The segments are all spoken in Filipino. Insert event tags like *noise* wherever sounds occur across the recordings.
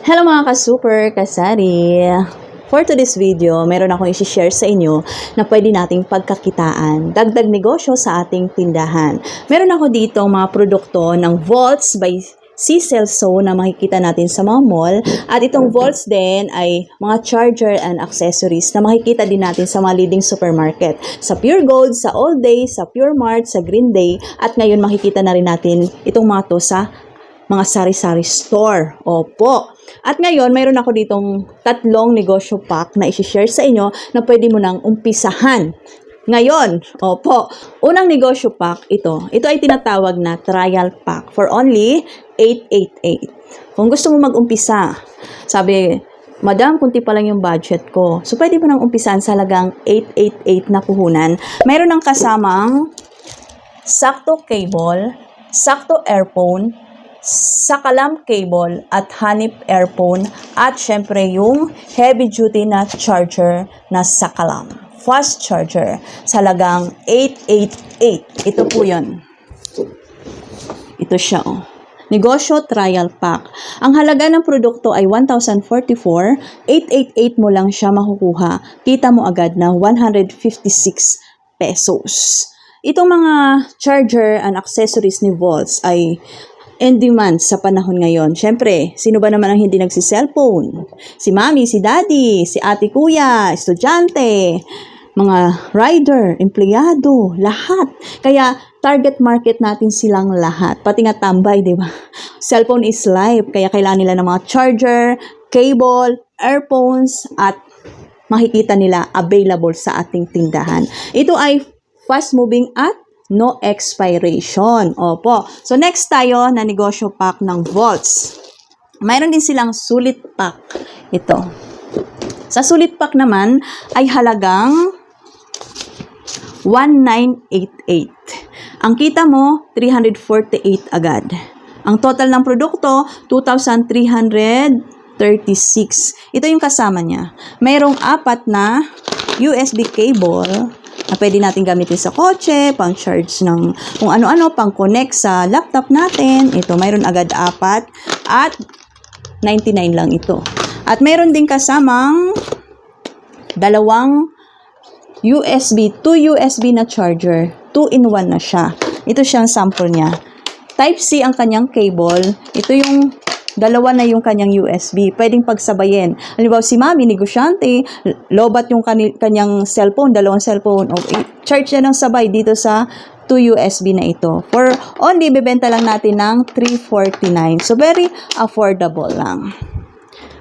Hello mga ka-super kasari! For today's video, meron akong isi-share sa inyo na pwede nating pagkakitaan, dagdag negosyo sa ating tindahan. Meron ako dito mga produkto ng Volts by Cecil So na makikita natin sa mga mall. At itong Volts din ay mga charger and accessories na makikita din natin sa mga leading supermarket. Sa Pure Gold, sa All Day, sa Pure Mart, sa Green Day. At ngayon makikita na rin natin itong mga to sa mga sari-sari store. Opo. At ngayon, mayroon ako ditong tatlong negosyo pack na isi-share sa inyo na pwede mo nang umpisahan. Ngayon, opo, unang negosyo pack ito. Ito ay tinatawag na trial pack for only 888. Kung gusto mo mag-umpisa, sabi, Madam, kunti pa lang yung budget ko. So, pwede mo nang umpisahan sa halagang 888 na puhunan. Mayroon ng kasamang sakto cable, sakto earphone, sakalam cable at hanip earphone at syempre yung heavy duty na charger na sakalam. Fast charger sa lagang 888. Ito po yun. Ito siya oh. Negosyo Trial Pack. Ang halaga ng produkto ay 1,044. 888 mo lang siya makukuha. Kita mo agad na 156 pesos. Itong mga charger and accessories ni Volts ay in demand sa panahon ngayon. Siyempre, sino ba naman ang hindi nagsi-cellphone? Si mami, si daddy, si ate kuya, estudyante, mga rider, empleyado, lahat. Kaya target market natin silang lahat. Pati nga tambay, di ba? *laughs* Cellphone is life. Kaya kailangan nila ng mga charger, cable, earphones, at makikita nila available sa ating tindahan. Ito ay fast moving at no expiration. Opo. So next tayo na negosyo pack ng Volts. Mayroon din silang sulit pack. Ito. Sa sulit pack naman ay halagang 1988. Ang kita mo 348 agad. Ang total ng produkto 2336. Ito yung kasama niya. Mayroong apat na USB cable na pwede natin gamitin sa kotse, pang charge ng kung ano-ano, pang connect sa laptop natin. Ito, mayroon agad apat at 99 lang ito. At mayroon din kasamang dalawang USB, 2 USB na charger. 2 in 1 na siya. Ito siyang sample niya. Type-C ang kanyang cable. Ito yung dalawa na yung kanyang USB. Pwedeng pagsabayin. Halimbawa, si mami, negosyante, lobat yung kanyang cellphone, dalawang cellphone. O, charge niya ng sabay dito sa 2 USB na ito. For only, bibenta lang natin ng 349. So, very affordable lang.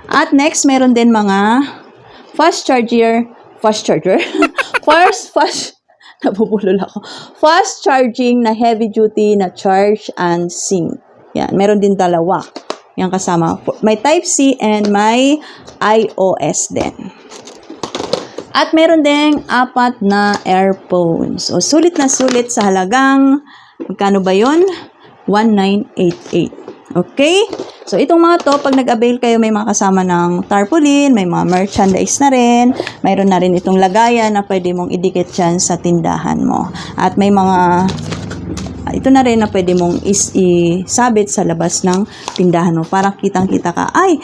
At next, meron din mga fast charger, fast charger, *laughs* fast, fast, *laughs* nabubulol ako, fast charging na heavy duty na charge and sync. Yan, meron din dalawa. Yan kasama. May Type-C and may iOS din. At meron ding apat na earphones. O sulit na sulit sa halagang, magkano ba yon 1988. Okay? So, itong mga to, pag nag-avail kayo, may mga kasama ng tarpaulin, may mga merchandise na rin, mayroon na rin itong lagayan na pwede mong idikit dyan sa tindahan mo. At may mga ito na rin na pwede mong is isabit sa labas ng tindahan mo para kitang-kita ka. Ay,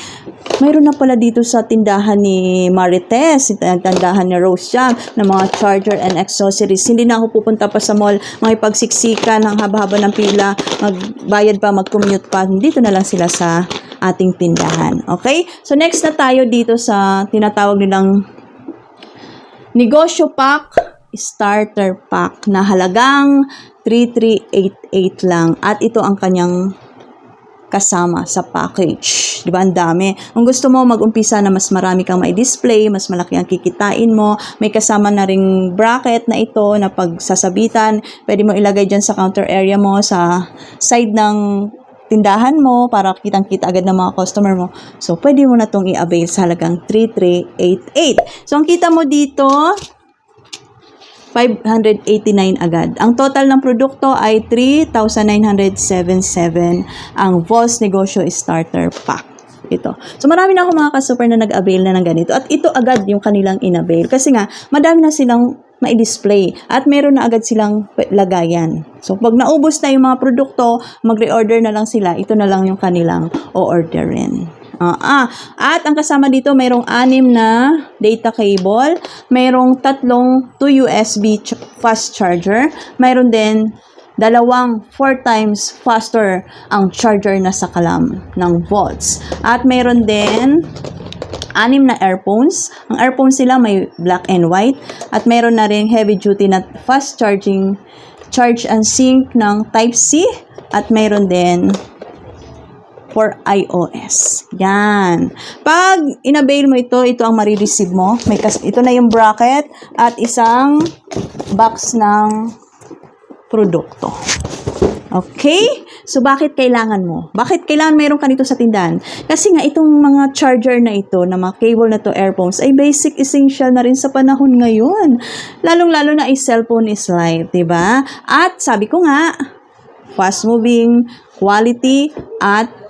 mayroon na pala dito sa tindahan ni Marites, tindahan ni Rose Jam, ng mga charger and accessories. Hindi na ako pupunta pa sa mall, makipagsiksikan ng haba-haba ng pila, magbayad pa, mag-commute pa. Dito na lang sila sa ating tindahan. Okay? So, next na tayo dito sa tinatawag nilang negosyo pack starter pack na halagang 3388 lang at ito ang kanyang kasama sa package. Di ba? Ang dami. Kung gusto mo mag-umpisa na mas marami kang may display, mas malaki ang kikitain mo, may kasama na ring bracket na ito na pagsasabitan, pwede mo ilagay dyan sa counter area mo, sa side ng tindahan mo para kitang-kita agad ng mga customer mo. So, pwede mo na itong i-avail sa halagang 3388. So, ang kita mo dito, 589 agad. Ang total ng produkto ay 3,977 ang Vols Negosyo Starter Pack. Ito. So, marami na ako mga ka-super na nag-avail na ng ganito. At ito agad yung kanilang in-avail. Kasi nga, madami na silang mai-display at meron na agad silang lagayan. So, pag naubos na yung mga produkto, mag-reorder na lang sila. Ito na lang yung kanilang o-orderin. Ah, ah. At ang kasama dito, mayroong anim na data cable, mayroong tatlong 2 USB ch- fast charger, mayroon din dalawang 4 times faster ang charger na sa kalam ng volts. At mayroon din anim na earphones. Ang earphones sila may black and white at meron na rin heavy duty na fast charging charge and sync ng type C at meron din for iOS. Yan. Pag inavail mo ito, ito ang marireceive mo. May kas- ito na yung bracket at isang box ng produkto. Okay? So, bakit kailangan mo? Bakit kailangan mayroon ka nito sa tindahan? Kasi nga, itong mga charger na ito, na mga cable na to, earphones, ay basic essential na rin sa panahon ngayon. Lalong-lalo na ay cellphone is life, ba? At sabi ko nga, fast moving, quality, at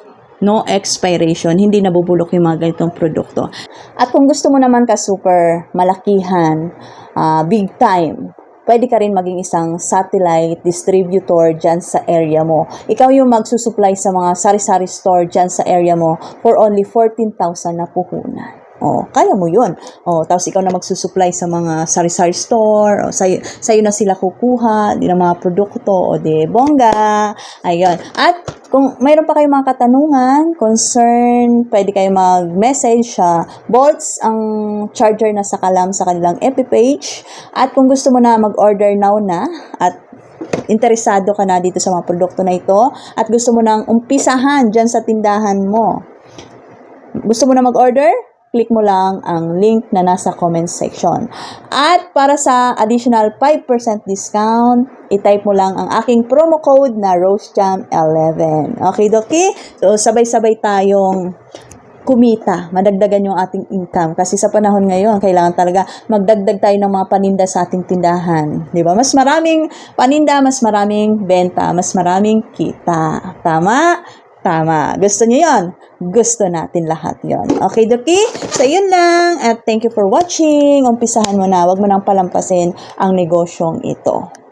no expiration. Hindi nabubulok yung mga ganitong produkto. At kung gusto mo naman ka super malakihan, ah, big time, pwede ka rin maging isang satellite distributor dyan sa area mo. Ikaw yung magsusupply sa mga sari-sari store dyan sa area mo for only 14,000 na puhunan. Oh, kaya mo 'yun. Oh, tapos ikaw na magsusupply sa mga sari-sari store, oh, sayo, sayo na sila kukuha ng mga produkto, o de bongga. Ayun. At kung mayroon pa kayong mga katanungan, concern, pwede kayo mag-message sa Bolts, ang charger na sa kalam sa kanilang FB page. At kung gusto mo na mag-order now na at interesado ka na dito sa mga produkto na ito at gusto mo nang umpisahan dyan sa tindahan mo, gusto mo na mag-order? Click mo lang ang link na nasa comment section. At para sa additional 5% discount, i-type mo lang ang aking promo code na RoseJam11. Okay, Doki? So, sabay-sabay tayong kumita, madagdagan yung ating income. Kasi sa panahon ngayon, kailangan talaga magdagdag tayo ng mga paninda sa ating tindahan. Di ba? Mas maraming paninda, mas maraming benta, mas maraming kita. Tama? Tama. Gusto niyo yon? Gusto natin lahat yon. Okay, Doki? So, yun lang. At thank you for watching. Umpisahan mo na. Huwag mo nang palampasin ang negosyong ito.